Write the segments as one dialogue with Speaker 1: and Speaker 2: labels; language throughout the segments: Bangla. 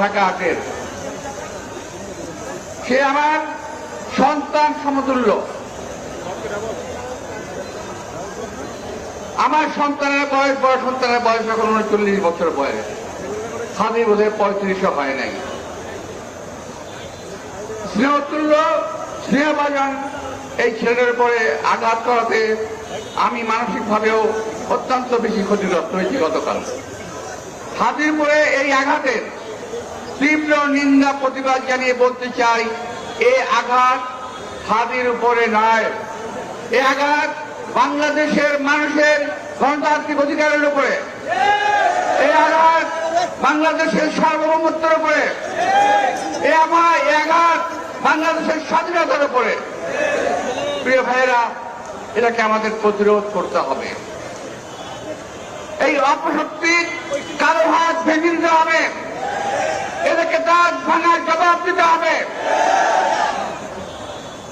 Speaker 1: ঢাকা আটের সে আমার সন্তান সমতুল্য। আমার সন্তানের বয়স, বড় সন্তানের বয়স এখন উনচল্লিশ বছর বয়স। স্বামী বোধ হয় পঁয়ত্রিশও হয় নাই। স্নেহতুল্য, স্নেহভাজন এই ছেলের উপরে আঘাত করাতে আমি মানসিকভাবেও অত্যন্ত বেশি ক্ষতিগ্রস্ত হয়েছি গতকাল। হাতির উপরে এই আঘাতের তীব্র নিন্দা, প্রতিবাদ জানিয়ে বলতে চাই, এ আঘাত হাতির উপরে নয়। এ আঘাত বাংলাদেশের মানুষের গণতান্ত্রিক অধিকারের উপরে। এই আঘাত বাংলাদেশের সার্বভৌমত্বের উপরে। এ আমার এ আঘাত বাংলাদেশের স্বাধীনতার উপরে। প্রিয় ভাইয়েরা, এটাকে আমাদের প্রতিরোধ করতে হবে। এই অপশক্তির কারও হাত ভেঙে দিতে হবে। এদেরকে দাঁত ভাঙার জবাব দিতে হবে।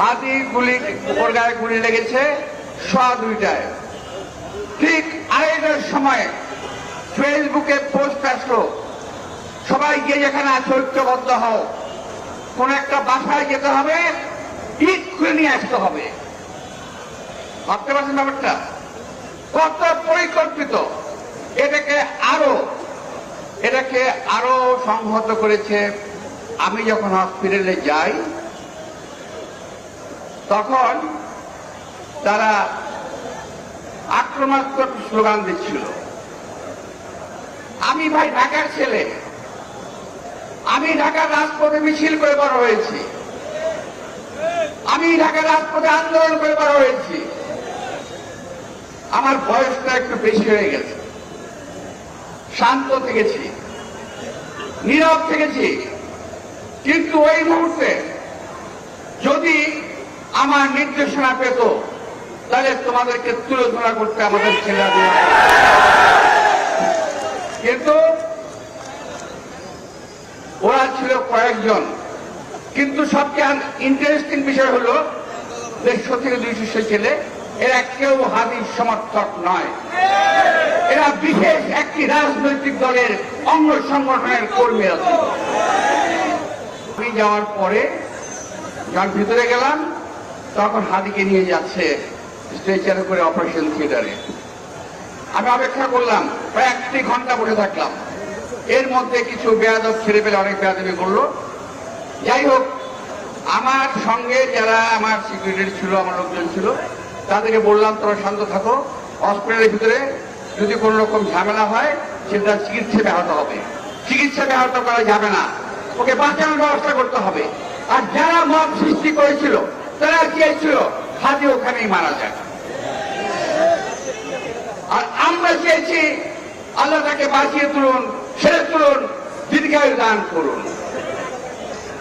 Speaker 1: হাতি, গুলি উপর গায়ে গুলি লেগেছে, সোয়া দুইটায়। ঠিক আড়াইটার সময় ফেসবুকে পোস্ট আসলো, সবাই গিয়ে যেখানে আছে, ঐক্যবদ্ধ হও। কোন একটা বাসায় যেতে হবে ইট খুলে নিয়ে আসতে হবে। ভাবতে পারছেন ব্যাপারটা? কত পরিকল্পিত? এটাকে আরও এটাকে আরও সংহত করেছে, আমি যখন হসপিটালে যাই, তখন তারা আক্রমণাত্মক স্লোগান দিচ্ছিল। আমি ভাই ঢাকার ছেলে, আমি ঢাকার রাজপথে মিছিল করে বড় হয়েছি। আমি ঢাকার রাজপথে আন্দোলন করে বড় হয়েছি। আমার বয়সটা একটু বেশি হয়ে গেছে। শান্ত থেকেছি নীরব থেকেছি কিন্তু ওই মুহূর্তে যদি আমার নির্দেশনা পেত, তাহলে তোমাদেরকে তুলে ধরা করতে আমাদের ছেলেরা দেওয়া কিন্তু ওরা ছিল কয়েকজন। কিন্তু সবচেয়ে ইন্টারেস্টিং বিষয় হলো দেড়শো থেকে দুইশো ছেলে, এরা কেউ হাদির সমর্থক নয়। এরা বিশেষ একটি রাজনৈতিক দলের অঙ্গ সংগঠনের কর্মী আছে। আমি যাওয়ার পরে যখন ভিতরে গেলাম, তখন হাদিকে নিয়ে যাচ্ছে স্ট্রেচারে করে অপারেশন থিয়েটারে। আমি অপেক্ষা করলাম, প্রায় একটি ঘণ্টা বসে থাকলাম। এর মধ্যে কিছু বেয়াদব ছেড়ে পেলে অনেক বেয়াদবি করল। যাই হোক, আমার সঙ্গে যারা আমার সিকিউরিটি ছিল, আমার লোকজন ছিল, তাদেরকে বললাম তোমরা শান্ত থাকো হসপিটালের ভিতরে যদি কোনো রকম ঝামেলা হয়, সেটা চিকিৎসা ব্যাহত হবে। চিকিৎসা ব্যাহত করা যাবে না। ওকে বাঁচানোর ব্যবস্থা করতে হবে। আর যারা মত সৃষ্টি করেছিল, তারা চেয়েছিল হাতে ওখানেই মারা যায়। আর আমরা চেয়েছি, আল্লাহ তাকে বাঁচিয়ে তুলুন ছেড়ে তুলুন, দীর্ঘায়ু দান করুন।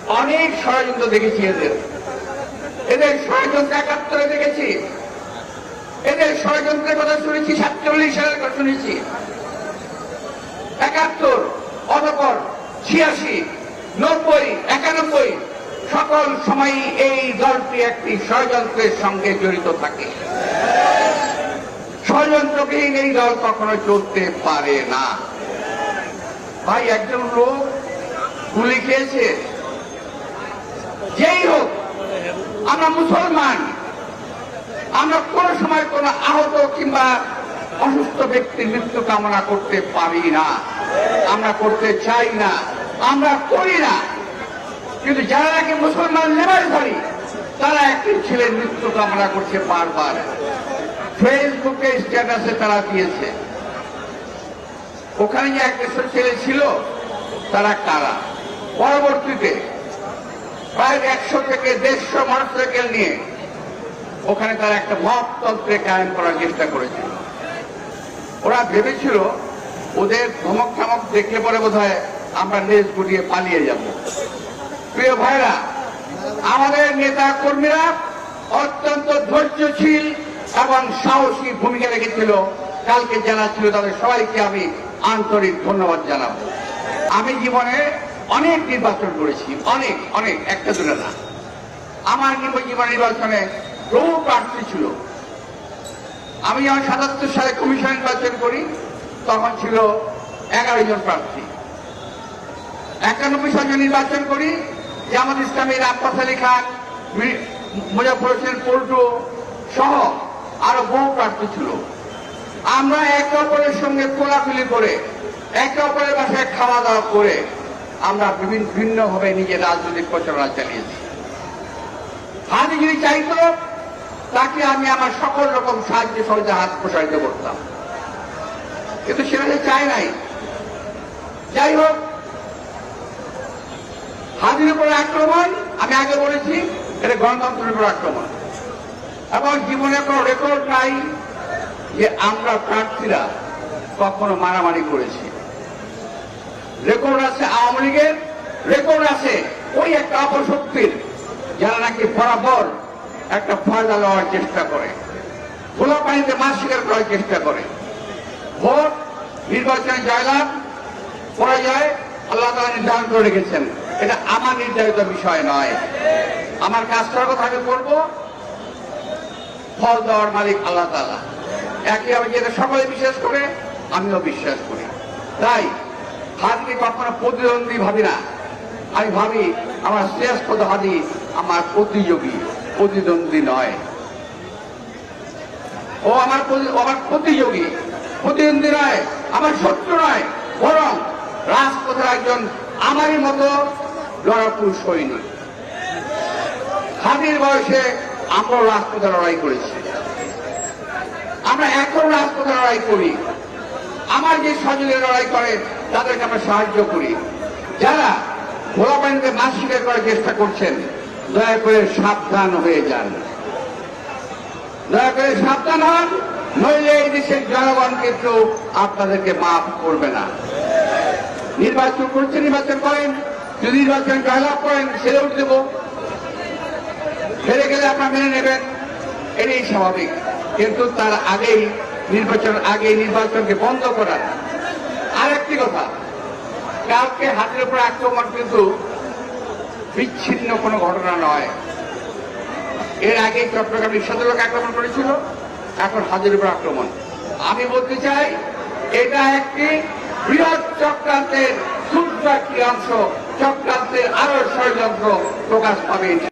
Speaker 1: অনেক ষড়যন্ত্র দেখেছি এদের। এদের ষড়যন্ত্র একাত্তরে দেখেছি। এদের ষড়যন্ত্রের কথা শুনেছি, সাতচল্লিশ সালের কথা শুনেছি। একাত্তর, অতপর ছিয়াশি, নব্বই, একানব্বই, সকল সময়ই এই দলটি একটি ষড়যন্ত্রের সঙ্গে জড়িত থাকে। ষড়যন্ত্রবিহীন এই দল কখনো চলতে পারে না। ভাই, একজন লোক গুলি খেয়েছে। যেই হোক, আমরা মুসলমান আমরা কোন সময় কোন আহত কিংবা অসুস্থ ব্যক্তির মৃত্যু কামনা করতে পারি না। আমরা করতে চাই না। আমরা করি না। কিন্তু যারা নাকি মুসলমান লেবারধারী তারা একটি ছেলের মৃত্যু কামনা করছে বারবার। ফেসবুকে স্ট্যাটাসে তারা দিয়েছে। ওখানে যে একটা ছেলে ছিল, তারা কারা? পরবর্তীতে প্রায় একশো থেকে দেড়শো মোটরসাইকেল নিয়ে ওখানে তারা একটা মততন্ত্রে কায়েম করার চেষ্টা করেছিল ওরা ভেবেছিল ওদের ধমক ঠমক দেখলে পরে বোধ আমরা লেজ গুটিয়ে পালিয়ে যাব। প্রিয় ভাইরা, আমাদের নেতা কর্মীরা অত্যন্ত ধৈর্যশীল এবং সাহসী ভূমিকা রেখেছিল। কালকে যারা ছিল তাদের সবাইকে আমি আন্তরিক ধন্যবাদ জানাব। আমি জীবনে অনেক নির্বাচন করেছি, অনেক অনেক, একটা দূরে না। আমার জীবন নির্বাচনে বহু প্রার্থী ছিল। আমি যখন সাতাত্তর সালে কমিশন নির্বাচন করি, তখন ছিল এগারো জন প্রার্থী। একানব্বই সালে নির্বাচন করি, জামাত ইসলামের আব্বাস আলী খান মুজাফর হোসেন পল্টু সহ আরও বহু প্রার্থী ছিল। আমরা একে অপরের সঙ্গে কোলাকুলি করে, একে অপরের বাসায় খাওয়া দাওয়া করে আমরা বিভিন্ন ভিন্নভাবে নিজের রাজনৈতিক প্রচারণা চালিয়েছি। হাতে যদি চাইতো তাকে আমি আমার সকল রকম সাহায্য সহজে হাত প্রসারিত করতাম। কিন্তু সেটা চায় নাই। যাই হোক, হাজির উপর আক্রমণ, আমি আগে বলেছি, এটা গণতন্ত্রের উপর আক্রমণ। এবং জীবনে কোনো রেকর্ড নাই যে আমরা প্রার্থীরা কখনো মারামারি করেছি। রেকর্ড আছে আওয়ামী লীগের রেকর্ড আছে ওই একটা অপশক্তির, যারা নাকি বরাবর একটা ফায়দা লওয়ার চেষ্টা করে। খোলা পানিতে মাছ শিকার করার চেষ্টা করে। ভোট, নির্বাচনে জয়লাভ পরাজয় আল্লাহ তালা নির্ধারণ করে রেখেছেন। এটা আমার নির্ধারিত বিষয় নয়। আমার কাজ করার কথা আমি করব ফল দেওয়ার মালিক আল্লাহ তালা একই আমি যেটা সকলে বিশ্বাস করে, আমিও বিশ্বাস করি। তাই, হাদিকে কখনো প্রতিদ্বন্দ্বী ভাবি না। আমি ভাবি, আমার শ্রেষ্ঠ হাদি আমার প্রতিযোগী। প্রতিদ্বন্দ্বী নয়। ও আমার আমার প্রতিযোগী, প্রতিদ্বন্দ্বী নয়, আমার শত্রু নয়, বরং রাজপথের একজন আমারই মতো লড়াকু সৈনিক। হাদির বয়সে আমরাও রাজপথে লড়াই করেছি। আমরা এখন রাজপথে লড়াই করি। আমার যে সজলে লড়াই করে, তাদেরকে আমরা সাহায্য করি। যারা ভোলা পানিতে মাছ শিকার করার চেষ্টা করছেন দয়া করে সাবধান হয়ে যান। দয়া করে সাবধান হন, নইলে এই দেশের জনগণ কিন্তু আপনাদেরকে মাফ করবে না। নির্বাচন করছে, নির্বাচন করেন। যদি নির্বাচন জয়লাভ করেন ছেড়ে উঠে দেবো। হেরে গেলে আপনার মেনে নেবেন। এটাই স্বাভাবিক। কিন্তু তার আগেই নির্বাচন আগে নির্বাচনকে বন্ধ করার আরেকটি কথা, কালকে হাতের উপর আক্রমণ কিন্তু বিচ্ছিন্ন কোনো ঘটনা নয়। এর আগে চট্টগ্রাম রিক্সাদুলকে আক্রমণ করেছিল, এখন হাজির উপর আক্রমণ। আমি বলতে চাই, এটা একটি বৃহৎ চক্রান্তের সূর্য একটি অংশ চক্রান্তের আরও ষড়যন্ত্র প্রকাশ পাবে।